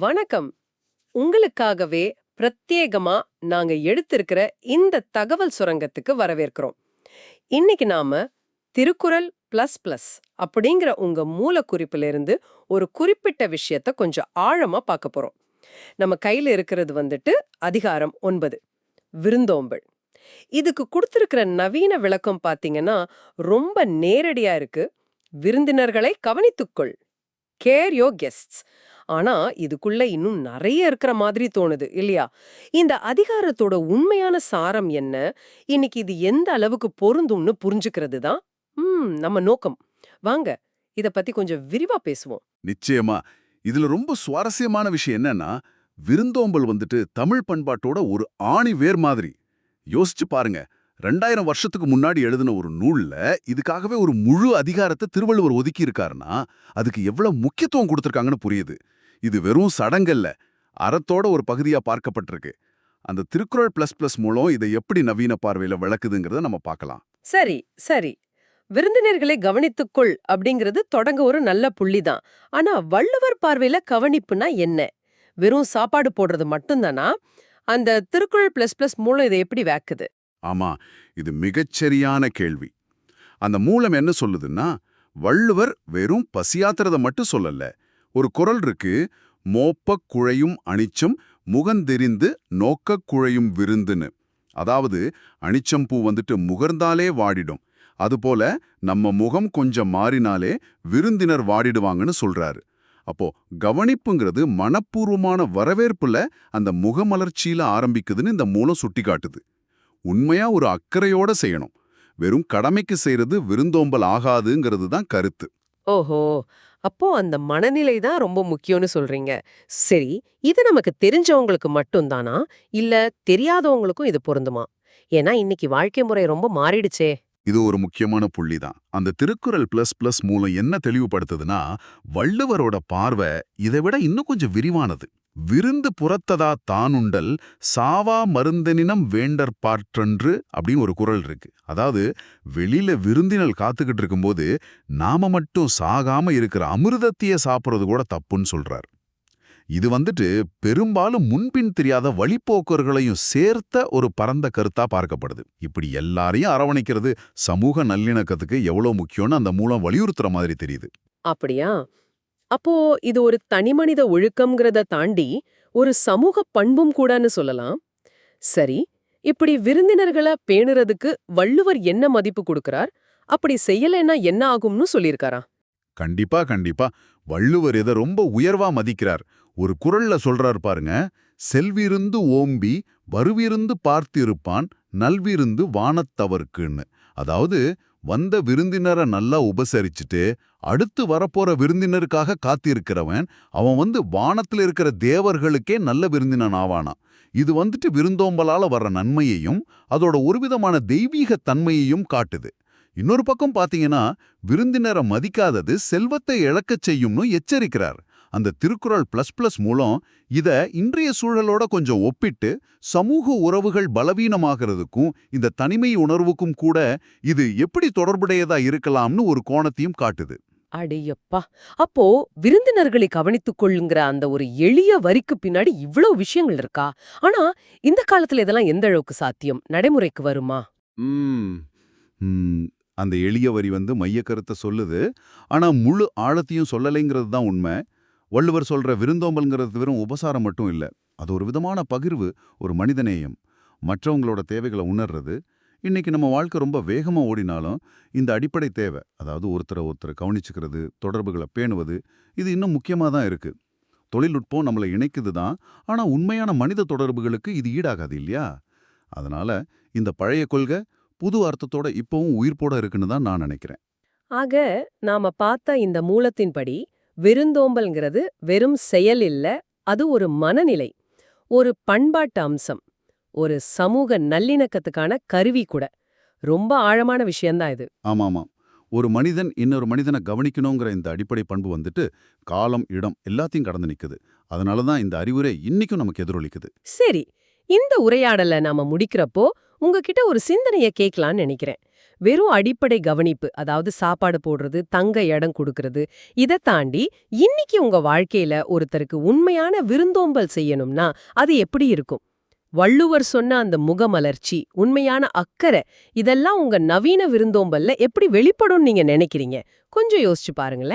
வணக்கம். உங்களுக்காகவே பிரத்யேகமா நாங்க எடுத்திருக்கிற இந்த தகவல் சுரங்கத்துக்கு வரவேற்கிறோம். இன்னைக்கு நாம திருக்குறள் பிளஸ் பிளஸ் அப்படிங்கிற உங்க மூலக்குறிப்பிலிருந்து ஒரு குறிப்பிட்ட விஷயத்த கொஞ்சம் ஆழமா பார்க்க போறோம். நம்ம கையில இருக்கிறது வந்துட்டு அதிகாரம் ஒன்பது விருந்தோம்பல். இதுக்கு கொடுத்திருக்கிற நவீன விளக்கம் பாத்தீங்கன்னா ரொம்ப நேரடியா இருக்கு. விருந்தினர்களை கவனித்துக்கொள். கேர் யோ கெஸ்ட்ஸ் ஆனா இதுக்குள்ள இன்னும் நிறைய இருக்கிற மாதிரி தோணுது இல்லையா? இந்த அதிகாரத்தோட உண்மையான சாரம் என்ன? இன்னைக்கு இது எந்த அளவுக்கு பொருந்தும்னு புரிஞ்சுக்கிறது தான் ம் நம்ம நோக்கம். வாங்க இத பத்தி கொஞ்சம் விரிவா பேசுவோம். நிச்சயமா. இதுல ரொம்ப சுவாரஸ்யமான விஷயம் என்னன்னா விருந்தோம்பல் வந்துட்டு தமிழ் பண்பாட்டோட ஒரு ஆணி வேர் மாதிரி. யோசிச்சு பாருங்க ரெண்டாயிரம் வருஷத்துக்கு முன்னாடி எழுதின ஒரு நூல்ல இதுக்காகவே ஒரு முழு அதிகாரத்தை திருவள்ளுவர் ஒதுக்கி இருக்காருன்னா அதுக்கு எவ்வளவு முக்கியத்துவம் கொடுத்துருக்காங்கன்னு புரியுது. இது வெறும் சடங்கல்ல அறத்தோட ஒரு பகுதியா பார்க்கப்பட்டிருக்கு. அந்த திருக்குறள் பிளஸ் பிளஸ் மூலம் இதை எப்படி நவீன பார்வையில விளக்குதுங்கிறத நம்ம பார்க்கலாம். சரி சரி. விருந்தினர்களை கவனித்துக்கொள் அப்படிங்கிறது தொடங்க ஒரு நல்ல புள்ளிதான். ஆனா வள்ளுவர் பார்வையில கவனிப்புனா என்ன? வெறும் சாப்பாடு போடுறது மட்டும்தானா? அந்த திருக்குறள் பிளஸ் பிளஸ் மூலம் இதை எப்படி வேக்குது ஆமா இது மிகச்சரியான கேள்வி. அந்த மூலம் என்ன சொல்லுதுன்னா வள்ளுவர் வெறும் பசியாத்துறத மட்டும் சொல்லல. ஒரு குரல் இருக்கு மோப்பக் குழையும் அணிச்சம் முகந்தெரிந்து நோக்கக் குழையும் விருந்துன்னு அதாவது அணிச்சம் பூ வந்துட்டு முகர்ந்தாலே வாடிடும். அதுபோல நம்ம முகம் கொஞ்சம் மாறினாலே விருந்தினர் வாடிடுவாங்கன்னு சொல்றாரு. அப்போ கவனிப்புங்கிறது மனப்பூர்வமான வரவேற்புல அந்த முகமலர்ச்சியில ஆரம்பிக்குதுன்னு இந்த மூலம் சுட்டிக்காட்டுது. உண்மையா ஒரு அக்கறையோட செய்யணும். வெறும் கடமைக்கு செய்யறது விருந்தோம்பல் ஆகாதுங்கிறது தான் கருத்து. ஓஹோ! அப்போ அந்த மனநிலை தான் ரொம்ப முக்கியம்னு சொல்றீங்க. சரி இது நமக்கு தெரிஞ்சவங்களுக்கு மட்டும்தானா இல்ல தெரியாதவங்களுக்கும் இது பொருந்துமா? ஏன்னா இன்னைக்கு வாழ்க்கை முறை ரொம்ப மாறிடுச்சே. இது ஒரு முக்கியமான புள்ளி தான். அந்த திருக்குறள் பிளஸ் பிளஸ் மூலம் என்ன தெளிவுபடுத்துதுன்னா வள்ளுவரோட பார்வை இதை விட இன்னும் கொஞ்சம் விரிவானது. விருந்து புறத்ததா தானுண்டல் சாவா மருந்தனினம் வேண்டற் பாற்றன்று அப்படின்னு ஒரு குரல் இருக்கு. அதாவது வெளியில விருந்தினல் காத்துக்கிட்டு இருக்கும்போது நாம மட்டும் சாகாம இருக்கிற அமிர்தத்தையே சாப்பிட்றது கூட தப்புன்னு சொல்றார். இது வந்துட்டு பெரும்பாலும் முன்பின் தெரியாத வழிப்போக்கர்களையும் சேர்த்த ஒரு பரந்த கருத்தா பார்க்கப்படுது. இப்படி எல்லாரையும் அரவணைக்கிறது சமூக நல்லிணக்கத்துக்கு எவ்வளவு முக்கியம்னு அந்த மூலம் வலியுறுத்துற மாதிரி தெரியுது. அப்படியா? அப்போ இது ஒரு தனிமனித ஒழுக்கம்ங்கிறத தாண்டி ஒரு சமூக பண்பும் கூடன்னு சொல்லலாம். சரி இப்படி விருந்தினர்களை பேணுறதுக்கு வள்ளுவர் என்ன மதிப்பு கொடுக்கறார்? அப்படி செய்யலைன்னா என்ன ஆகும்னு சொல்லியிருக்காரா கண்டிப்பா கண்டிப்பா. வள்ளுவர் இதை ரொம்ப உயர்வா மதிக்கிறார். ஒரு குறள்ல சொல்றார் பாருங்க செல்விருந்து ஓம்பி வருவிருந்து பார்த்திருப்பான் நல்விருந்து வானத்தவர்க்குன்னு. அதாவது வந்த விருந்தினரை நல்லா உபசரிச்சுட்டு அடுத்து வரப்போற விருந்தினருக்காக காத்திருக்கிறவன் அவன் வந்து வானத்துல இருக்கிற தேவர்களுக்கே நல்ல விருந்தினன் ஆவானான் இது வந்துட்டு விருந்தோம்பலால வர்ற நன்மையையும் அதோட ஒருவிதமான தெய்வீக தன்மையையும் காட்டுது. இன்னொரு பக்கம் பாத்தீங்கன்னா விருந்தினரை மதிக்காதது செல்வத்தை இழக்கச் செய்யும்னு எச்சரிக்கிறார். அந்த திருக்குறள் பிளஸ் பிளஸ் மூலம் இத இன்றைய சூழலோட கொஞ்சம் ஒப்பிட்டு சமூக உறவுகள் பலவீனமாகிறதுக்கும் இந்த தனிமை உணர்வுக்கும் கூட இது எப்படி தொடர்புடையதா இருக்கலாம்னு ஒரு கோணத்தையும் காட்டுது. அடையப்பா. அப்போ விருந்தினர்களை கவனித்துக் கொள்ளுங்கிற அந்த ஒரு எளிய வரிக்கு பின்னாடி இவ்ளோ விஷயங்கள் இருக்கா? ஆனா இந்த காலத்துல இதெல்லாம் எந்த அளவுக்கு சாத்தியம்? நடைமுறைக்கு வருமா? அந்த எளிய வரி வந்து மைய கருத்தை சொல்லுது. ஆனா முழு ஆழத்தையும் சொல்லலைங்கிறது தான் உண்மை. வள்ளுவர் சொல்ற விருந்தோம்பல்ங்கிறது வெறும் உபசாரம் மட்டும் இல்ல. அது ஒரு விதமான பகிர்வு ஒரு மனிதநேயம். மற்றவங்களோட தேவைகளை உணர்றது இன்னைக்கு நம்ம வாழ்க்கை ரொம்ப வேகமா ஓடினாலும் இந்த அடிப்படை தேவை. அதாவது ஒருத்தரை ஒருத்தரை கவனிச்சுக்கிறது தொடர்புகளை பேணுவது இது இன்னும் முக்கியமா தான் இருக்கு. தொழில்நுட்பம் நம்மளை இணைக்குது தான். ஆனா உண்மையான மனித தொடர்புகளுக்கு இது ஈடாகாது இல்லையா? அதனால இந்த பழைய கொள்கை புது அர்த்தத்தோட இப்பவும் உயிர்ப்போட இருக்குன்னு தான் நான் நினைக்கிறேன். ஆக நாம பார்த்த இந்த மூலத்தின்படி விருந்தோம்பல்ங்கிறது வெறும் செயல் இல்ல அது ஒரு மனநிலை ஒரு பண்பாட்டு அம்சம். ஒரு சமூக நல்லிணக்கத்துக்கான கருவி கூட. ரொம்ப ஆழமான விஷயம்தான் இது. ஆமாமா. ஒரு மனிதன் இன்னொரு மனிதனை கவனிக்கணுங்கிற இந்த அடிப்படை பண்பு வந்துட்டு காலம் இடம் எல்லாத்தையும் கடந்து நிக்குது. அதனால தான் இந்த அறிவுரை இன்னைக்கும் நமக்கு எதிரொலிக்குது. சரி. இந்த உரையாடலை நாம முடிக்கிறப்போ உங்ககிட்ட ஒரு சிந்தனைய கேட்கலான்னு நினைக்கிறேன். வெறும் அடிப்படை கவனிப்பு அதாவது சாப்பாடு போடுறது தங்க இடம் கொடுக்கறது இதை தாண்டி இன்னைக்கு உங்க வாழ்க்கையில ஒருத்தருக்கு உண்மையான விருந்தோம்பல் செய்யணும்னா அது எப்படி இருக்கும்? வள்ளுவர் சொன்ன அந்த முகமலர்ச்சி உண்மையான அக்கறை இதெல்லாம் உங்க நவீன விருந்தோம்பல்ல எப்படி வெளிப்படும் நீங்க நினைக்கிறீங்க? கொஞ்சம் யோசிச்சு பாருங்களேன்.